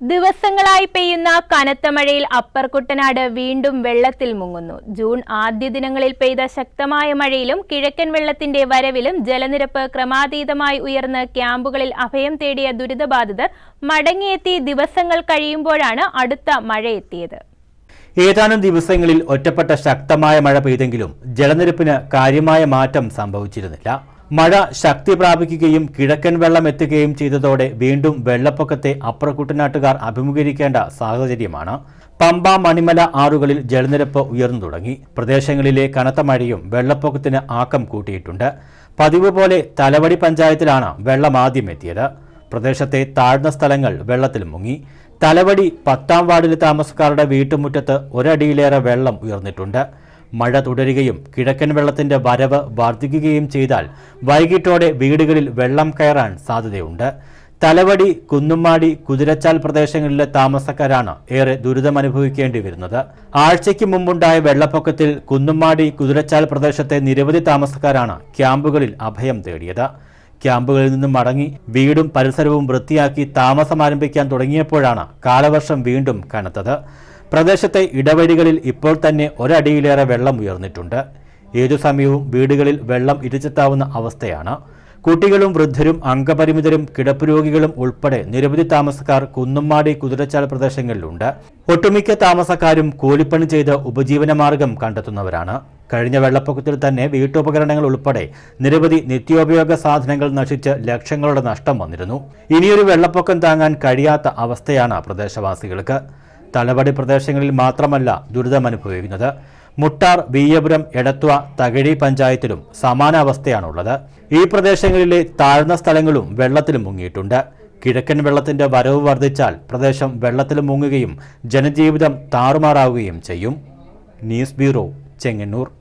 ദിവസങ്ങളായി പെയ്യുന്ന കനത്ത മഴയിൽ അപ്പർ കുട്ടനാട് വീണ്ടും വെള്ളത്തിൽ മുങ്ങുന്നു. ജൂൺ ആദ്യ ദിനങ്ങളിൽ പെയ്ത ശക്തമായ മഴയിലും കിഴക്കൻ വെള്ളത്തിന്റെ വരവിലും ജലനിരപ്പ് ക്രമാതീതമായി ഉയർന്ന് ക്യാമ്പുകളിൽ അഭയം തേടിയ ദുരിതബാധിതർ മടങ്ങിയെത്തി ദിവസങ്ങൾ കഴിയുമ്പോഴാണ് അടുത്ത മഴയെത്തിയത് ഏതാനും ദിവസങ്ങളിൽ ഒറ്റപ്പെട്ട ശക്തമായ മഴ പെയ്തെങ്കിലും ജലനിരപ്പിന് കാര്യമായ മാറ്റം സംഭവിച്ചിരുന്നില്ല. മഴ ശക്തി പ്രാപിക്കുകയും കിഴക്കൻ വെള്ളം എത്തുകയും ചെയ്തതോടെ വീണ്ടും വെള്ളപ്പൊക്കത്തെ അപ്പുറക്കുട്ടനാട്ടുകാർ അഭിമുഖീകരിക്കേണ്ട സാഹചര്യമാണ്. പമ്പ മണിമല ആറുകളിൽ ജലനിരപ്പ് ഉയർന്നു തുടങ്ങി. പ്രദേശങ്ങളിലെ കനത്ത മഴയും വെള്ളപ്പൊക്കത്തിന് ആക്കം കൂട്ടിയിട്ടുണ്ട്. പതിവ് പോലെ തലവടി പഞ്ചായത്തിലാണ് വെള്ളം ആദ്യം എത്തിയത്. പ്രദേശത്തെ താഴ്ന്ന സ്ഥലങ്ങൾ വെള്ളത്തിൽ മുങ്ങി. തലവടി പത്താം വാർഡിലെ താമസക്കാരുടെ വീട്ടുമുറ്റത്ത് ഒരടിയിലേറെ വെള്ളം ഉയർന്നിട്ടുണ്ട്. മഴ തുടരുകയും കിഴക്കൻ വെള്ളത്തിന്റെ വരവ് വർദ്ധിക്കുകയും ചെയ്താൽ വൈകിട്ടോടെ വീടുകളിൽ വെള്ളം കയറാൻ സാധ്യതയുണ്ട്. തലവടി കുന്നുമ്മാടി കുതിരച്ചാൽ പ്രദേശങ്ങളിലെ താമസക്കാരാണ് ഏറെ ദുരിതമനുഭവിക്കേണ്ടി വരുന്നത്. ആഴ്ചയ്ക്ക് മുമ്പുണ്ടായ വെള്ളപ്പൊക്കത്തിൽ കുന്നുമ്മാടി കുതിരച്ചാൽ പ്രദേശത്തെ നിരവധി താമസക്കാരാണ് ക്യാമ്പുകളിൽ അഭയം തേടിയത്. ക്യാമ്പുകളിൽ നിന്നും മടങ്ങി വീടും പരിസരവും വൃത്തിയാക്കി താമസം ആരംഭിക്കാൻ തുടങ്ങിയപ്പോഴാണ് കാലവർഷം വീണ്ടും കനത്തത്. പ്രദേശത്തെ ഇടവഴികളിൽ ഇപ്പോൾ തന്നെ ഒരടിയിലേറെ വെള്ളം ഉയർന്നിട്ടുണ്ട്. ഏതു സമയവും വീടുകളിൽ വെള്ളം ഇരിച്ചെത്താവുന്ന അവസ്ഥയാണ്. കുട്ടികളും വൃദ്ധരും അംഗപരിമിതരും കിടപ്പ് രോഗികളും ഉൾപ്പെടെ നിരവധി താമസക്കാർ കുന്നുംമാടി കുതിരച്ചാൽ പ്രദേശങ്ങളിലുണ്ട്. ഒട്ടുമിക്ക താമസക്കാരും കൂലിപ്പണി ചെയ്ത് ഉപജീവനമാർഗം കണ്ടെത്തുന്നവരാണ്. കഴിഞ്ഞ വെള്ളപ്പൊക്കത്തിൽ തന്നെ വീട്ടുപകരണങ്ങൾ ഉൾപ്പെടെ നിരവധി നിത്യോപയോഗ സാധനങ്ങൾ നശിച്ച് ലക്ഷങ്ങളുടെ നഷ്ടം വന്നിരുന്നു. ഇനിയൊരു വെള്ളപ്പൊക്കം താങ്ങാൻ കഴിയാത്ത അവസ്ഥയാണ് പ്രദേശവാസികൾക്ക്. തലവടി പ്രദേശങ്ങളിൽ മാത്രമല്ല ദുരിതമനുഭവിക്കുന്നത് മുട്ടാർ വീയപുരം എടത്വ തകഴി പഞ്ചായത്തിലും സമാന അവസ്ഥയാണുള്ളത്. ഈ പ്രദേശങ്ങളിലെ താഴ്ന്ന സ്ഥലങ്ങളും വെള്ളത്തിലും മുങ്ങിയിട്ടുണ്ട്. കിഴക്കൻ വെള്ളത്തിന്റെ വരവ് വർദ്ധിച്ചാൽ പ്രദേശം വെള്ളത്തിൽ മുങ്ങുകയും ജനജീവിതം താറുമാറാവുകയും ചെയ്യും. News bureau Chengannur.